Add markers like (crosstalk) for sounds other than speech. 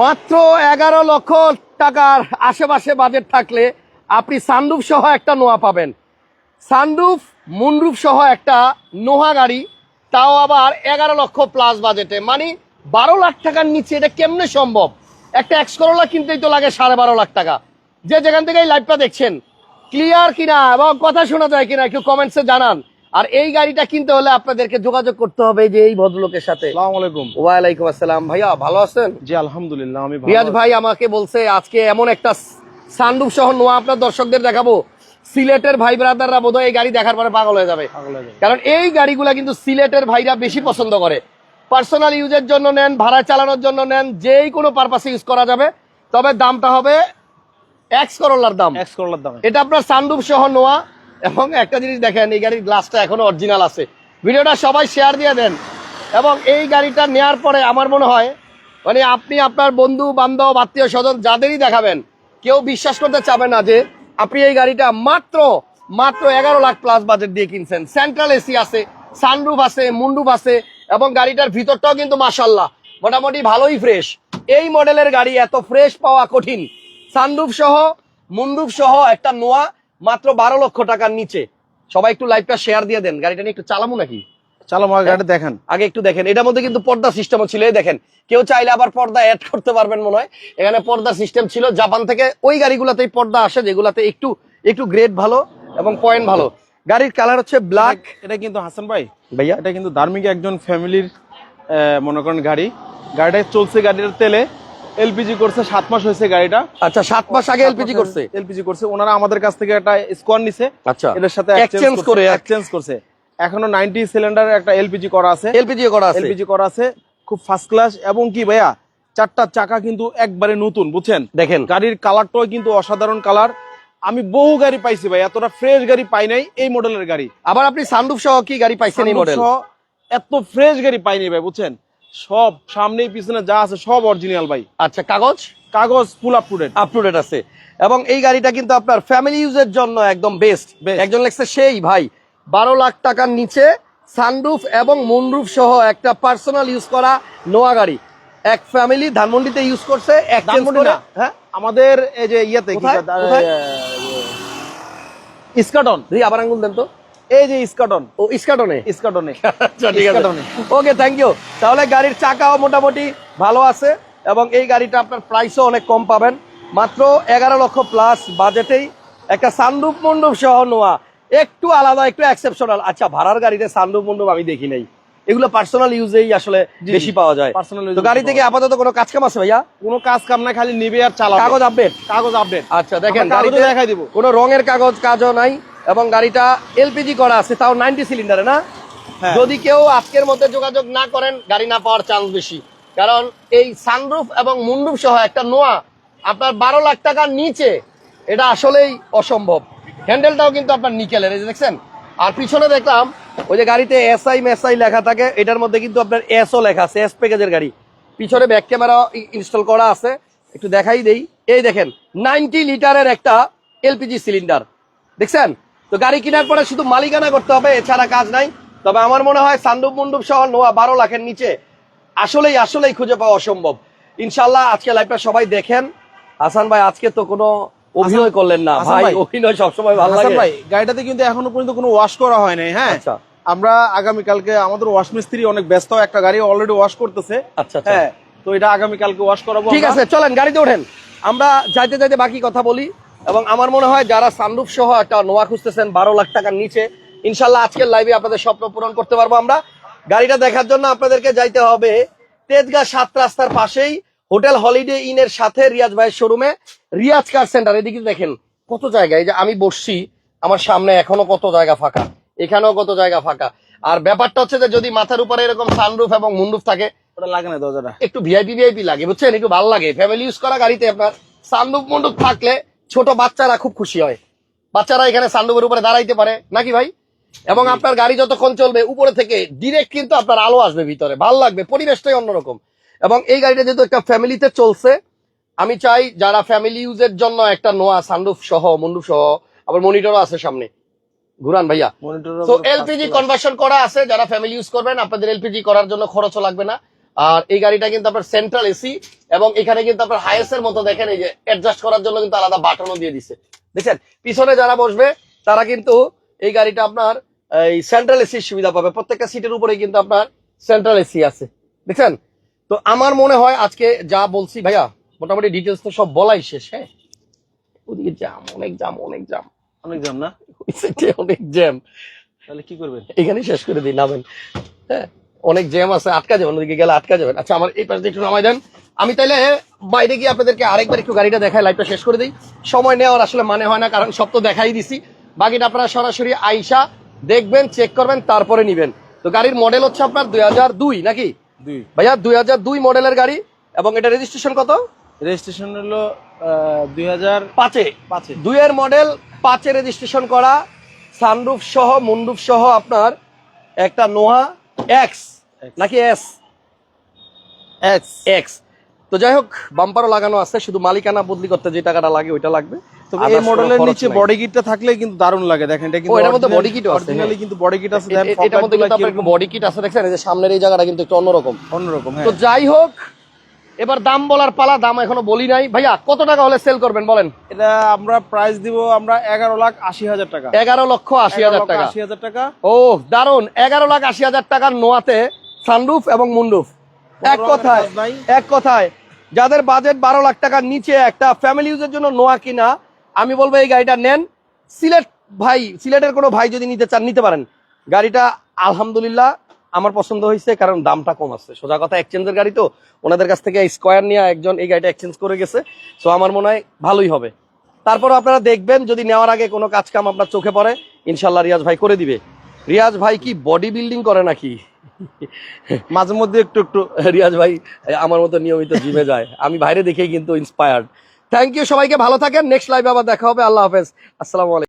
মাত্র এগারো লক্ষ টাকার আশেপাশে বাজেট থাকলে আপনি সানরুফ সহ একটা নোয়া পাবেন। সানরুফ, মুনরুফ সহ একটা নোহা গাড়ি, তাও আবার এগারো লক্ষ প্লাস বাজেটে। মানে বারো লাখ টাকার নিচে এটা কেমনে সম্ভব? একটা এক্স করোলা কিনতেই তো লাগে সাড়ে বারো লাখ টাকা। যে যেখান থেকে এই লাইভটা দেখছেন ক্লিয়ার কিনা এবং কথা শোনা যায় কিনা একটু কমেন্টসে জানান। আর এই গাড়িটা কিনতে হলে আপনাদেরকে যোগাযোগ করতে হবে যে এই ভদ্রলোকের সাথে। ওয়ালাইকুম আসসালাম। ভাইয়া ভালো আছেন? জি আলহামদুলিল্লাহ আমি রিয়াজ ভাই আমাকে বলছে আজকে এমন একটা সানরুফ সহ নোয়া আপনার দর্শকদের দেখাবো। সিলেটের ভাই ব্রাদাররা বোধহয় এই গাড়ি দেখার পরে পাগল হয়ে যাবে। পাগল হয়ে যাবে। কারণ এই গাড়িগুলা কিন্তু সিলেটের ভাইরা বেশি পছন্দ করে। পার্সোনাল ইউজের জন্য নেন ভাড়া চালানোর জন্য নেন যেই কোনো পারপাসে ইউজ করা যাবে। তবে দামটা হবে এক্স করোলার দাম। এক্স করলার দাম। এটা আপনার সানরুফ সহ নোয়া। এবং একটা জিনিস দেখেন, এই গাড়ির গ্লাসটা এখনও অরিজিনাল আছে। ভিডিওটা সবাই শেয়ার দিয়ে দেন। এবং এই গাড়িটা নেওয়ার পরে আমার মনে হয় মানে আপনি আপনার বন্ধু, বান্ধব আত্মীয় স্বজন যাদেরই দেখাবেন, কেউ বিশ্বাস করতে চাবে না যে আপনি এই গাড়িটা মাত্র মাত্র এগারো লাখ প্লাস বাজেট দিয়ে কিনছেন। সেন্ট্রাল এসি আছে সানরুফ আছে মুন্ডুপ আছে, এবং গাড়িটার ভিতরটাও কিন্তু মাসাল্লাহ মোটামুটি ভালোই ফ্রেশ এই মডেলের গাড়ি এত ফ্রেশ পাওয়া কঠিন। সানরুফ সহ মুন্ডুপ সহ একটা নোয়া মাত্র বারো লক্ষ টাকার নিচে। সবাই একটু লাইভটা শেয়ার দিয়ে দেন। গাড়িটা নিয়ে একটু চালাবো নাকি? চলো আমার গাড়ি দেখেন। আগে একটু দেখেন। এটার মধ্যে কিন্তু পর্দা সিস্টেমও ছিল এই দেখেন। কেউ চাইলে আবার পর্দা অ্যাড করতে পারবেন মনে হয়। এখানে পর্দার সিস্টেম ছিল। জাপান থেকে ওই গাড়িগুলোতেই পর্দা আসে যেগুলাতে একটু একটু গ্রেড ভালো এবং পয়েন্ট ভালো। গাড়ির কালার হচ্ছে ব্ল্যাক এটা কিন্তু হাসান ভাই। ভাইয়া? এটা কিন্তু ধার্মিক একজন ফ্যামিলির মনে করেন গাড়ি। গাড়িটা চলছে গাড়িটার তেলে। এলপিজি করছে সাত মাস হয়েছে গাড়িটা। আচ্ছা সাত মাস আগে এলপিজি করছে? এলপিজি করছে। ওনারা আমাদের কাছ থেকে একটা স্কোয়ার নিছে। আচ্ছা। এদের সাথে এক্সচেঞ্জ করে এক্সচেঞ্জ করছে। এখনও নাইনটি সিলিন্ডার একটা এলপিজি করা আছে। এলপিজি করা আছে। এলপিজি করা আছে খুব ফার্স্ট ক্লাস এবং কি ভাইয়া চারটা চাকা কিন্তু একবারে নতুন বুঝছেন? দেখেন। গাড়ির কালারটাও কিন্তু অসাধারণ কালার আমি বহু গাড়ি পাইছি ভাই এতটা ফ্রেশ গাড়ি পাই নাই এই মডেলের গাড়ি। আবার আপনি সানরুফ সহ কি গাড়ি পাইছেন এই মডেল এত ফ্রেশ গাড়ি পাইনি ভাই বুঝছেন? সব সামনে পিছনে যা আছে সব অরিজিনাল ভাই। আচ্ছা কাগজ? কাগজ full up to date up to date আছে। এবং এই গাড়িটা কিন্তু আপনার ফ্যামিলি ইউজের জন্য একদম বেস্ট একজন লেখছে সেই ভাই। বারো লাখ টাকার নিচে সানরুফ এবং মুনরুফ সহ একটা পার্সোনাল ইউজ করা নোয়া গাড়ি। এক ফ্যামিলি ধানমন্ডিতে ইউজ করছে না হ্যাঁ? আমাদের এই যে ইয়েতে? কয়, কোথায়? এ, ইস্কাটন। আবার আঙ্গুল দেন তো। এই যে ইস্কাটন। ও ইস্কাটনে? ইস্কাটনে। ওকে থ্যাংক ইউ তাহলে গাড়ির চাকাও মোটামুটি ভালো আছে এবং এই গাড়িটা আপনার প্রাইসও অনেক কম পাবেন। মাত্র এগারো লক্ষ প্লাস বাজেটেই একটা সানরুফ মন্ডপ সহ নোয়া। একটু আলাদা একটু এক্সেপশনাল আচ্ছা ভাড়ার গাড়িতে সানরুফ মন্ডপ আমি দেখি নাই। এগুলো পার্সোনাল ইউজেই আসলে বেশি পাওয়া যায়। Use তো গাড়ি থেকে আপাতত কোনো কাজ কাম আছে ভাইয়া? কোনো কাজ কাম না খালি নিবে আর চালা কাগজ আপডেট কাগজ আপডেট আচ্ছা দেখেন গাড়িতে দেখাই দিব। কোনো রঙের কাগজ কাজও নাই। এবং গাড়িটা এলপিজি করা আছে তাও নাইনটি সিলিন্ডারে না? হ্যাঁ। যদি কেউ আজকের মধ্যে যোগাযোগ না করেন গাড়ি না পাওয়ার চান্স বেশি। কারণ এই সানরুফ এবং মুন্ডুফ সহ একটা নোয়া আপনার বারো লাখ টাকার নিচে এটা আসলেই অসম্ভব। হ্যান্ডেলটাও কিন্তু আপনার নিকেলের এই যে দেখছেন? আর পিছনে দেখলাম ওই যে গাড়িতে এস এসআই মেসআই লেখা থাকে এটার মধ্যে কিন্তু আপনার এসও লেখা আছে এস প্যাকেজের গাড়ি। পিছনে ব্যাক ক্যামেরা ইনস্টল করা আছে একটু দেখাই দেই। এই দেখেন নাইনটি লিটারের একটা এলপিজি সিলিন্ডার দেখছেন? তো গাড়ি কেনার পরে শুধু মালিকানা করতে হবে এছাড়া কাজ নাই। তবে আমার মনে হয় সান্ডুপ মুন্ডুপ সহ নোয়া বারো লাখের নিচে আসলেই আসলেই খুঁজে পাওয়া অসম্ভব। ইনশাল্লাহ আজকে লাইভটা সবাই দেখেন। হাসান ভাই আজকে তো কোনো অভিনয় করলেন না। ভাই অভিনয় সবসময় ভালো লাগে। ভাই গাড়িটাতে কিন্তু এখনও পর্যন্ত কোনো ওয়াশ করা হয় নাই হ্যাঁ? আচ্ছা। আমরা আগামী কালকে আমাদের ওয়াশ মিস্ত্রি অনেক ব্যস্ত একটা গাড়ি অলরেডি ওয়াশ করতেছে। আচ্ছা আচ্ছা। হ্যাঁ তো এটা আগামী কালকে ওয়াশ করাবো ঠিক আছে চলেন গাড়িতে ওঠেন। আমরা যাইতে যাইতে বাকি কথা বলি। এবং আমার মনে হয় যারা সানরুফ সহ একটা নোয়া খুঁজতেছেন বারো লাখ টাকার নিচে ইনশাল্লাহ আজকের লাইভে আপনাদের স্বপ্ন পূরণ করতে পারব আমরা। গাড়িটা দেখার জন্য আপনাদেরকে যাইতে হবে তেজগাঁ সাত রাস্তার পাশেই হোটেল হলিডে ইন এর সাথে রিয়াজ ভাইয়ের শোরুমে রিয়াজ কার সেন্টার এদিকে দেখেন কত জায়গা। এই যে আমি বসছি আমার সামনে এখনও কত জায়গা ফাঁকা এখানেও কত জায়গা ফাঁকা। আর ব্যাপারটা হচ্ছে যে যদি মাথার উপরে এরকম সানরুফ এবং মুন্ডুফ থাকে ওটা লাগে না দরজাটা। একটু ভিআইপি ভিআইপি লাগে বুঝছেন? একটু ভালো লাগে। ফ্যামিলি ইউজ করা গাড়িতে আপনার সানরুফ মন্ডুক থাকলে ছোট বাচ্চারা খুব খুশি হয়। বাচ্চারা এখানে সান্দুকের উপরে দাঁড়াইতে পারে। নাকি ভাই? এবং আপনার গাড়ি যতক্ষণ চলবে উপরে থেকে ডিরেক্ট কিন্তু আপনার আলো আসবে ভিতরে। ভালো লাগবে পরিবেশটাই অন্যরকম। এবং এই গাড়িটা যেহেতু একটা ফ্যামিলিতে চলছে আমি চাই যারা ফ্যামিলি ইউজের জন্য একটা নোয়া সানরুফ সহ মন্ডুপ সহ আবার মনিটরও আছে সামনে। ঘুরান ভাইয়া। তো এলপিজি কনভার্সন করা আছে যারা ফ্যামিলি ইউজ করবেন আপনাদের এলপিজি করার জন্য খরচও লাগবে না। আর এই গাড়িটা কিন্তু আপনার সেন্ট্রাল এসি এবং এখানে কিন্তু আপনার হাইয়েস্টের মতো দেখেন এই যে অ্যাডজাস্ট করার জন্য কিন্তু আলাদা বাটনও দিয়ে দিছে। দেখছেন? পিছনে যারা বসবে তারা কিন্তু এই গাড়িটা আপনার এই সেন্ট্রাল এসির সুবিধা পাবে। প্রত্যেকটা সিটের উপরে কিন্তু আপনার সেন্ট্রাল এসি আছে। দেখছেন? তো আমার মনে হয় আজকে যা বলছি ভাইয়া মোটামুটি ডিটেলস তো সব বলাই শেষ হ্যাঁ? ওদিকে জাম অনেক জাম অনেক জাম অনেক দাম না? অনেক জ্যাম তাহলে কি করবেন? এখানে শেষ করে দিই নামেন। হ্যাঁ? অনেক জ্যাম আছে আটকা যাবেন ওদিকে গেলে আটকা যাবেন। আচ্ছা আমার এই পাশে একটু নামাই দেন। আমি তাহলে বাইরে গিয়ে আপনাদেরকে আরেকবার একটু গাড়িটা দেখাই লাইভটা শেষ করে দিই। সময় নেওয়ার আসলে মানে হয় না কারণ সব তো দেখাই দিছি। বাকিটা আপনারা সরাসরি আইসা দেখবেন চেক করবেন তারপরে নিবেন। তো গাড়ির মডেল হচ্ছে আপনার দুই হাজার দুই নাকি? দুই। ভাইয়া দুই হাজার দুই মডেলের গাড়ি এবং এটা রেজিস্ট্রেশন কত? রেজিস্ট্রেশন হলো দুই হাজার পাঁচে। পাঁচে। দুইয়ের মডেল পাঁচে রেজিস্ট্রেশন করা। সানরুফ সহ মুন্ডুফ সহ আপনার একটা নোহা এক্স নাকি এস এক্স এক্স তো যাই হোক বাম্পারও লাগানো আছে শুধু মালিকানা বদলি করতে যে টাকাটা লাগে ওইটা লাগবে। তবে Others এই মডেলের নিচে নাই। বডি কিটটা থাকলে কিন্তু দারুণ লাগে দেখেন এটা কিন্তু ও, এটার মধ্যে body kit আছে, অরিজিনালি হ্যাঁ। কিন্তু বডি কিট আছে এ- এ- এটার মধ্যে কিন্তু আপনার বডি কিট আছে দেখছেন এই যে সামনের এই জায়গাটা কিন্তু একটু অন্যরকম। অন্যরকম তো হ্যাঁ। যাই হোক এবার দাম বলার পালা দাম এখনও বলি নাই। ভাইয়া কত টাকা হলে সেল করবেন বলেন? এটা আমরা প্রাইস দিব আমরা এগারো লাখ আশি হাজার টাকা। এগারো লক্ষ আশি হাজার টাকা। আশি হাজার টাকা। ও দারুণ এগারো লাখ আশি হাজার টাকার নোয়াতে সানরুফ এবং মুন্ডুফ এক কথায় এক কথায় যাদের বাজেট বারো লাখ টাকার নিচে একটা ফ্যামিলি ইউজের জন্য নোয়া কিনা আমি বলব এই গাড়িটা নেন। সিলেট ভাই সিলেটের কোনো ভাই যদি নিতে চান নিতে পারেন। গাড়িটা আলহামদুলিল্লাহ আমার পছন্দ হয়েছে কারণ দামটা কম আছে। সোজা কথা এক্সচেঞ্জের গাড়ি তো, ওনাদের কাছ থেকে স্কোয়ার নিয়ে একজন এই গাড়িটা এক্সচেঞ্জ করে গেছে। সো আমার মনে হয় ভালোই হবে। তারপর আপনারা দেখবেন, যদি নেওয়ার আগে কোনো কাজ কাম আপনার চোখে পড়ে ইনশাল্লাহ রিয়াজ ভাই করে দিবে। রিয়াজ ভাই কি বডি বিল্ডিং করে নাকি? (laughs) মাঝে মধ্যে একটু একটু, রিয়াজ ভাই, আমার মতো নিয়মিত জিমে যায়। আমি বাইরে দেখেই কিন্তু ইন্সপায়ার্ড থ্যাংক ইউ সবাইকে, ভালো থাকেন। নেক্সট লাইভে আবার দেখা হবে। আল্লাহ হাফেজ। আসসালামু আলাইকুম।